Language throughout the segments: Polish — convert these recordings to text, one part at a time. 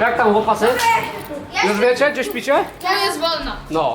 Jak tam chłopacy? Już wiecie, gdzie śpicie? Tu jest wolno. No,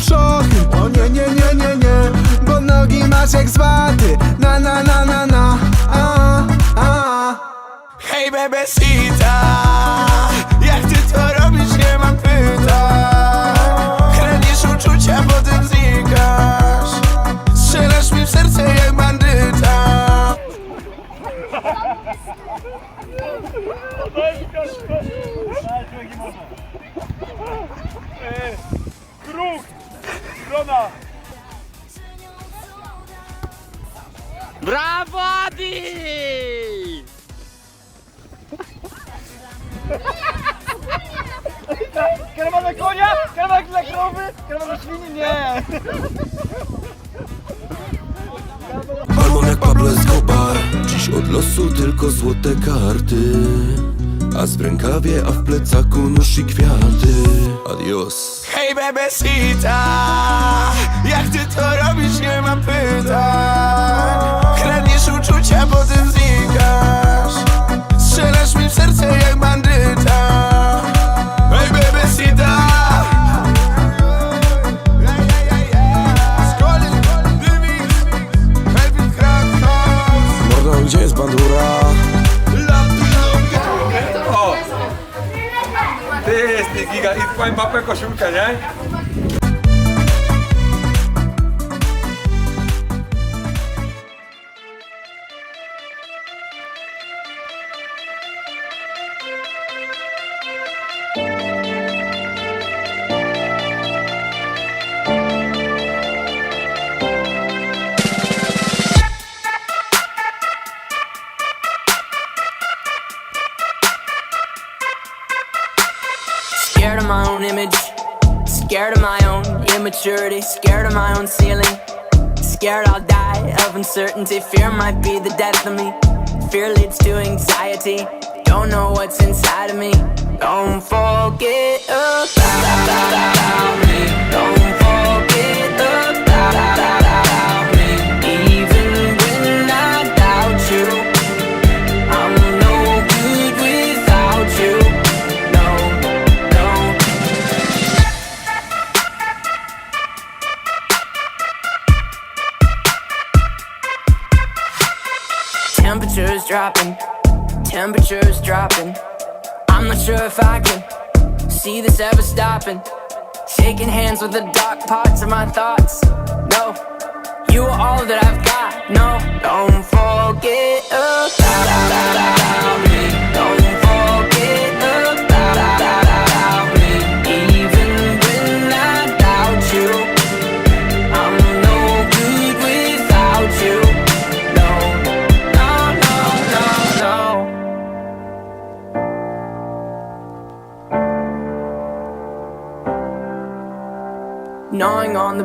szoty O nie, nie, nie, nie, nie. Bo nogi masz jak z waty Na, na, na, na, na. A, a, a. Hej, bebesita Czas w rękawie, a w plecaku nóż i kwiaty. Adios. Hej bebesita Jak ty to robisz nie ma pytań. Kradniesz uczucia, potem znikasz. Strzelasz mi w serce jak bandyt papo é costume calhar. My own ceiling. Scared I'll die of uncertainty. Fear might be the death of me. Fear leads to anxiety. Don't know what's inside of me. Don't forget about temperatures dropping. I'm not sure if I can see this ever stopping. Shaking hands with the dark parts of my thoughts. No, you are all that I've got. No,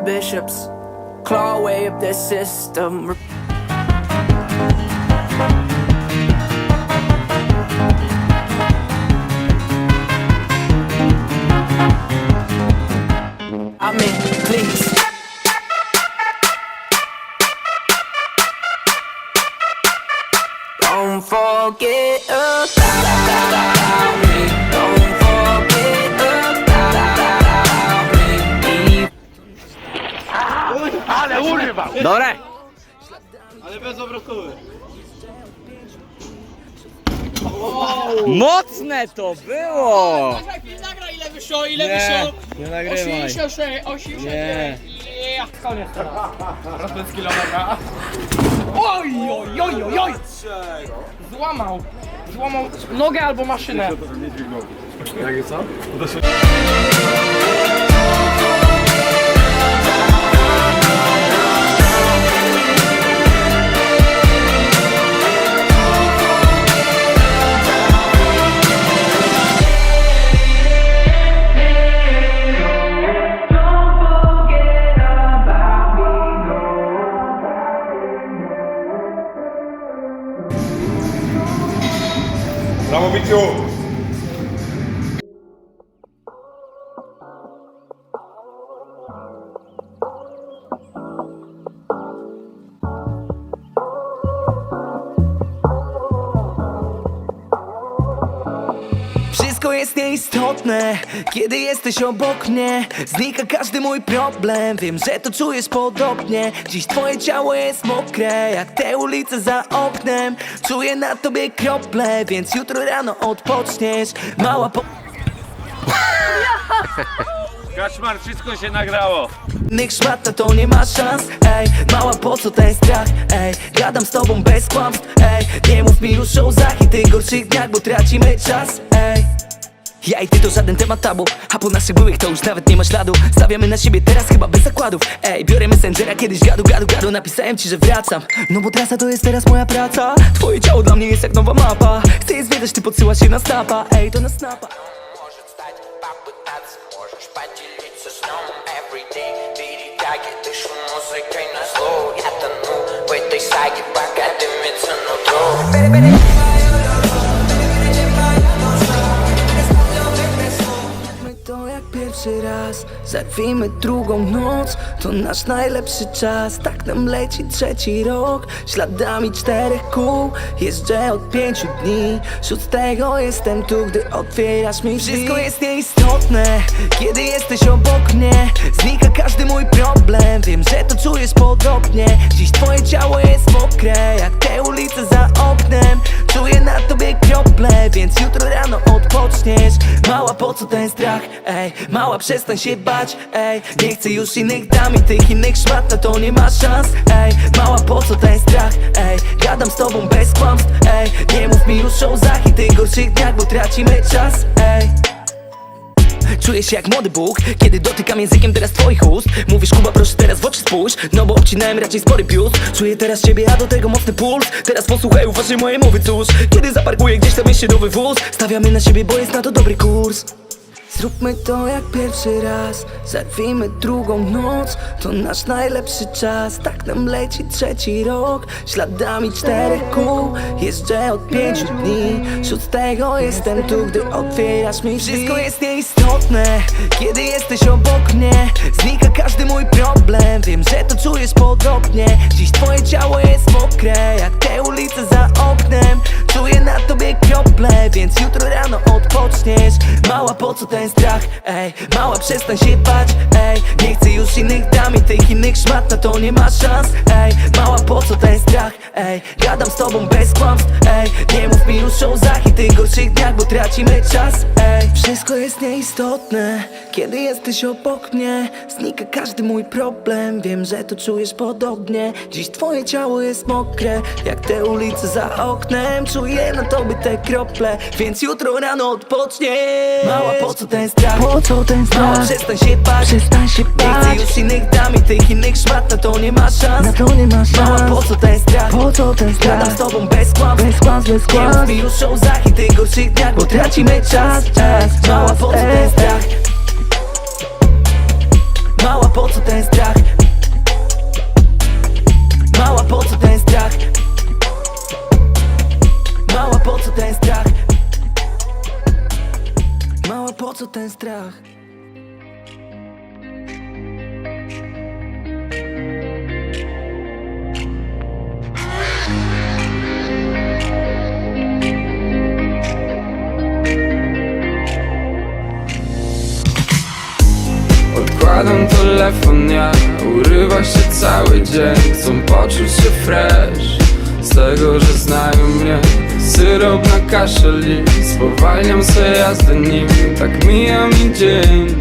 bishops, claw away up this system. Mocne to było! Nagraj ile wyszło, ile Nie, wyszło? nie nagrywaj. 86, 86. Nie. Yeah. Koniec teraz. Rozpęd z kilometra. Oj, oj, oj, oj, oj. Złamał. Złamał nogę albo maszynę. Brawo, Biciu! Wszystko jest nieistotne, kiedy jesteś obok mnie. Znika każdy mój problem, wiem, że to czujesz podobnie. Dziś twoje ciało jest mokre, jak te ulice za oknem. Czuję na tobie krople, więc jutro rano odpoczniesz. Mała po... Kaczmar, wszystko się nagrało. Innych szmata to nie ma szans Ej, mała po co ten strach Ej, gadam z tobą bez kłamstw Ej, nie mów mi już o łzach i tych gorszych dniach, bo tracimy czas Ej ja i ty to żaden temat tabu A po naszych byłych to już nawet nie ma śladu Stawiamy na siebie teraz chyba bez zakładów Ej, biorę messengera kiedyś gadu, gadu, gadu Napisałem ci, że wracam No bo trasa to jest teraz moja praca Twoje ciało dla mnie jest jak nowa mapa Chcę je zwiedzać, ty podsyłasz się na snapa Ej, to na snapa Может стать папой тац, можешь поделиться сном everyday Перетяги, дышу музыкой на зло Я тону в этой саге, пока дымится нутро Zerwijmy drugą noc To nasz najlepszy czas. Tak nam leci trzeci rok Śladami czterech kół. Jeżdżę od pięciu dni Szóstego jestem tu, gdy otwierasz mi drzwi. Wszystko jest nieistotne Kiedy jesteś obok mnie. Znika każdy mój problem Wiem, że to czujesz podobnie. Dziś twoje ciało jest mokre Jak te ulice za oknem Czuję na tobie krople Więc jutro rano odpoczniesz. Mała po co ten strach, ej Mała przestań się bać, ej. Nie chcę już innych dam i tych innych szmat Na to nie ma szans, ej. Mała po co ten strach, ej Gadam z tobą bez kłamstw, ej. Nie mów mi już o łzach i tych gorszych dniach Bo tracimy czas, ej Czuję się jak młody Bóg, kiedy dotykam językiem teraz twoich ust. Mówisz Kuba proszę teraz w oczy spójrz, no bo obcinałem raczej spory pióz Czuję teraz ciebie, a do tego mocny puls. Teraz posłuchaj uważaj moje mowy cóż. Kiedy zaparkuję gdzieś tam jeszcze nowy wóz. Stawiamy na siebie, bo jest na to dobry kurs Zróbmy to jak pierwszy raz. Zerwijmy drugą noc. To nasz najlepszy czas. Tak nam leci trzeci rok. Śladami czterech kół Jeżdżę od pięciu dni. Szóstego jestem tu, gdy otwierasz mi Wszystko jest nieistotne Kiedy jesteś obok mnie. Znika każdy mój problem. Wiem, że to czujesz podobnie. Dziś twoje ciało jest mokre Jak te ulice za oknem Czuję na tobie krople Więc jutro rano odpoczniesz. Mała, po co ten strach? Ej, mała, przestań się bać Ej, nie chcę już innych dam i tych innych szmat Na to nie ma szans Ej, mała, po co ten strach? Ej, gadam z tobą bez kłamstw Ej, nie mów mi już o łzach i tych gorszych dniach Bo tracimy czas Ej, wszystko jest nieistotne Kiedy jesteś obok mnie. Znika każdy mój problem Wiem, że to czujesz podobnie. Dziś twoje ciało jest mokre Jak te ulice za oknem. Czuję na tobie te krople Więc jutro rano odpoczniesz Mała, po co ten strach? Po co ten strach? Mała, przestań się bać Przestań się bać Nie chcę już innych dam i tych innych szmat Na to nie ma szans Na to nie ma szans Mała, po co ten strach? Po co ten strach? Gadam z tobą bez kłamstw Bez kłamstw, bez kłamstw Nie mi już o łzach i tych gorszych dniach Bo tracimy czas, czas Mała, po co ten strach? Mała, po co ten strach? Mała, po co ten strach? Po co ten strach? Mała, po co ten strach? Odkładam telefon, ja urywa się cały dzień Chcą poczuć się fresh Z tego, że znają mnie Syrop na kaszel i spowalniam sobie jazdę nim. Tak mija mi dzień.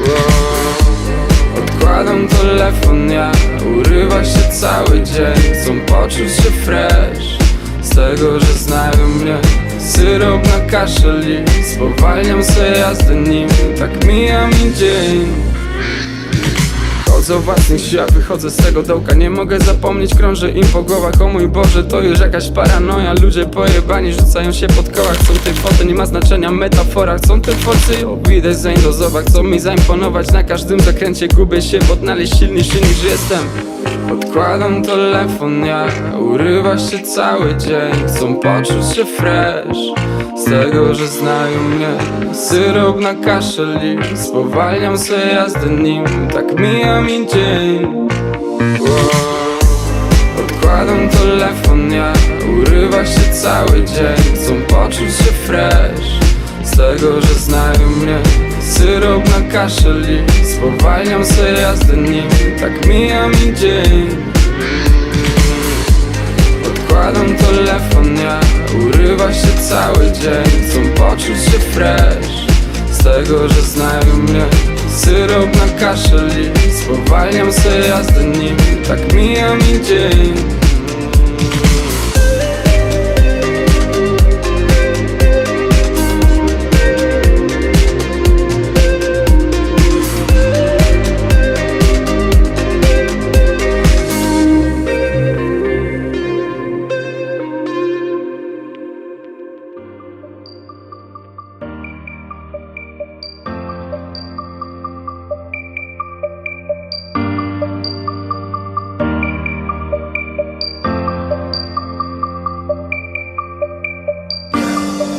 Wow. Odkładam telefon, ja urywa się cały dzień. Chcą poczuć się fresh Z tego, że znają mnie. Syrop na kaszel i spowalniam sobie jazdę nim. Tak mija mi dzień Chodzę o własnych siłach, wychodzę z tego dołka. Nie mogę zapomnieć, krążę im po głowach. O mój Boże, to już jakaś paranoja. Ludzie pojebani rzucają się pod koła Chcą tej foty, nie ma znaczenia metafora. Chcą te focy, ją widać zaindozować. Chcą mi zaimponować, na każdym zakręcie. Gubię się, bo odnaleźć silniejszy niż jestem. Odkładam telefon, ja urywa się cały dzień. Chcą poczuć się fresh Z tego, że znają mnie. Syrop na kaszel i spowalniam sobie jazdę nim. Tak mija dzień. Wow. Odkładam telefon, ja urywa się cały dzień. Chcą poczuć się fresh Z tego, że znają mnie. Syrop na kaszel spowalniam sobie jazdę nim. Tak mija mi dzień. Odkładam telefon, ja urywa się cały dzień. Chcą poczuć się fresh Z tego, że znają mnie. Syrop na kaszel spowalniam sobie jazdę nim Tak mija mi dzień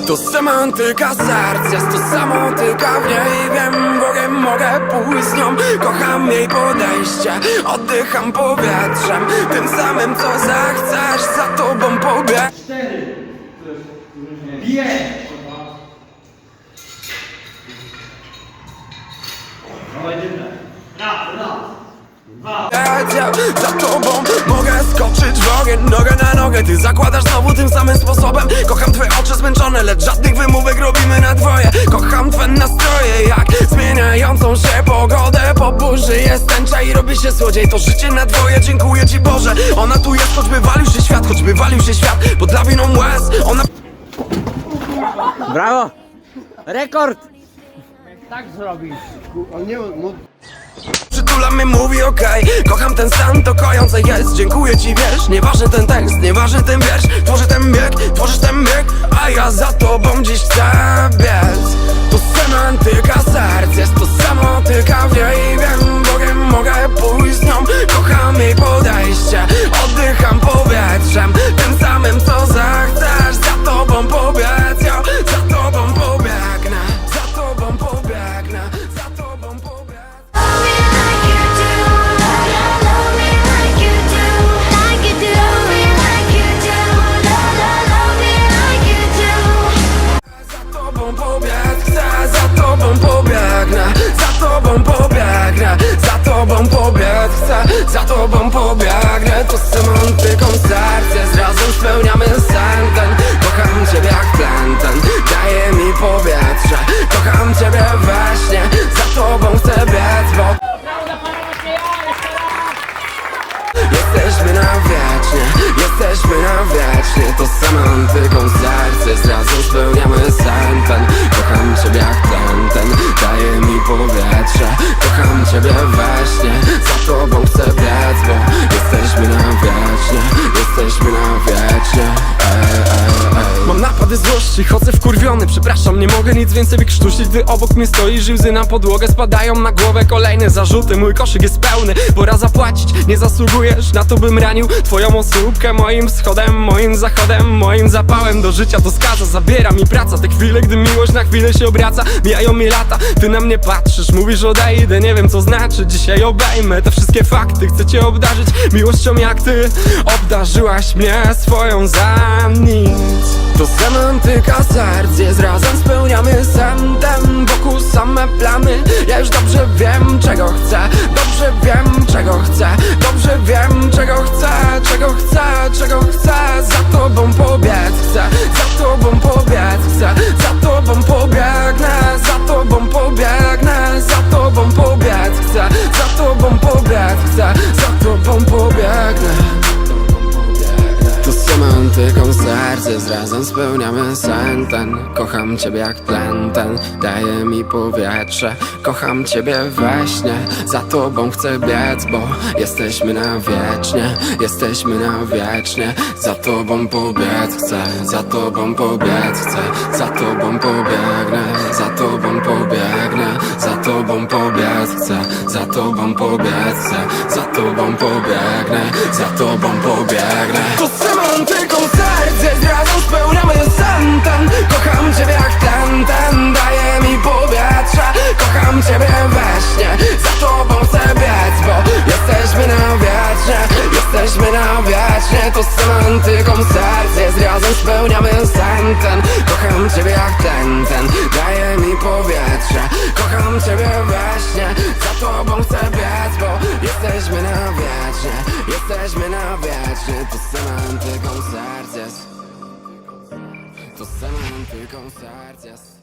To semantyka serc, jest to samotyka w niej. Wiem, Bogiem mogę pójść z nią. Kocham jej podejście, oddycham powietrzem. Tym samym co zechcesz, za tobą pobiegł Leciał za tobą Mogę skoczyć w ogień, nogę na nogę. Ty zakładasz znowu tym samym sposobem. Kocham twoje oczy zmęczone, lecz żadnych wymówek robimy na dwoje. Kocham twoje nastroje, jak zmieniającą się pogodę. Po burzy jest tęcza i robi się słodziej. To życie na dwoje, dziękuję ci Boże. Ona tu jest, choćby walił się świat, choćby walił się świat. Pod lawiną łez, ona Brawo! Rekord! Przytula mnie, mówi okej Kocham ten stan, to kojące jest. Dziękuję ci, wiesz, nieważny ten tekst Nieważny ten wiersz, tworzę ten bieg Tworzysz ten bieg, a ja za tobą dziś chcę biec. To semantyka serc, jest to samotyka Wie i wiem, Bogiem mogę pójść z nią. Kocham jej podejście, oddycham powietrzem jesteśmy na wiecznie To semantyką serce, razem spełniamy sen ten. Kocham ciebie jak ten, ten. Daje mi powietrze. Kocham ciebie we śnie, za tobą chcę biec Bo jesteśmy na wiecznie, jesteśmy na ej. Mam napady złości, chodzę wkurwiony Przepraszam, nie mogę nic więcej wykrztusić Gdy obok mnie stoisz i łzy na podłogę Spadają na głowę kolejne zarzuty Mój koszyk jest pełny, pora zapłacić Nie zasługujesz na to, bym ranił Twoją osóbkę moim wschodem Moim zachodem, moim zapałem Do życia to skaza, zabiera mi praca Te chwile, gdy miłość na chwilę się obraca Mijają mi lata, ty na mnie patrzysz Mówisz odejdę, nie wiem co znaczy Dzisiaj obejmę te wszystkie fakty Chcę cię obdarzyć miłością jak ty Obdarzyłaś mnie swoją za nic. To semantyka serc jest razem spełniamy sen ten Wokół same plany Ja już dobrze wiem czego chcę. Dobrze wiem czego chcę. Dobrze wiem czego chcę Czego chcę, czego chcę. Za tobą pobiec chcę Za tobą pobiec chcę. Za tobą pobiegnę Za tobą spełniamy sen ten. Kocham ciebie jak tlen ten. Daje mi powietrze. Kocham ciebie we śnie. Za tobą chcę biec, bo Jesteśmy na wiecznie. Jesteśmy na wiecznie. Za tobą pobiec chcę. Za tobą pobiec chcę. Za tobą pobiegnę. Za tobą pobiegnę. Za tobą pobiec chcę. Za tobą pobiec chcę. Za tobą pobiegnę. Za tobą pobiegnę. To semantyką serce razem ten Kocham ciebie jak ten, ten. Daje mi powietrze Kocham ciebie we śnie, za tobą chcę biec Bo jesteśmy na wiecznie, jesteśmy na wiecznie To semantyką serce. Razem spełniamy sen Kocham ciebie jak ten, ten. Daje mi powietrze Kocham ciebie we śnie, za tobą chcę biec Bo jesteśmy na wiecznie, jesteśmy na wiecznie To semantyką serc jest To semantyką serc jest